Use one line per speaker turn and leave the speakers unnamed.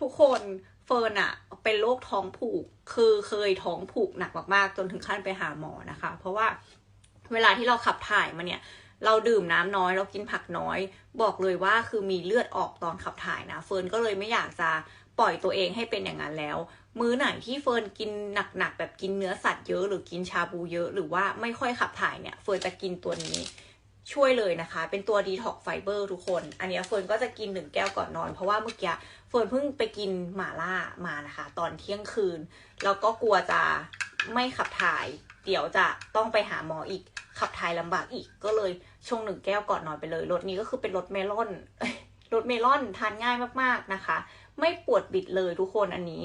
ทุกคนเฟิร์นอะเป็นโรคท้องผูก คือเคยท้องผูกหนักมากๆ จนถึงขั้นไปหาหมอนะคะ เพราะว่าเวลาที่เราขับถ่ายมาเนี่ย เราดื่มน้ำน้อยเรากินผักน้อย บอกเลยว่าคือมีเลือดออกตอนขับถ่ายนะ เฟิร์นก็เลยไม่อยากจะปล่อยตัวเองให้เป็นอย่างนั้นแล้ว มื้อไหนที่เฟิร์นกินหนักๆแบบกินเนื้อสัตว์เยอะ หรือกินชาบูเยอะ หรือว่าไม่ค่อยขับถ่ายเนี่ย เฟิร์นจะกินตัวนี้ ช่วยเลยนะคะ เป็นตัวดีท็อกไฟเบอร์ทุกคน อันนี้เฟิร์นก็จะกินหนึ่งแก้วก่อนนอน เพราะว่าเมื่อกี้เฟิร์นเพิ่งไปกินหมาล่ามานะคะ ตอนเที่ยงคืน แล้วก็กลัวจะไม่ขับถ่าย เดี๋ยวจะต้องไปหาหมออีก ขับถ่ายลำบากอีก ก็เลยชงหนึ่งแก้วก่อนนอนไปเลยรสนี้ก็คือเป็นรสเมลอนรสเมลอนทานง่ายมากๆนะคะ ไม่ปวดบิดเลยทุกคนอันนี้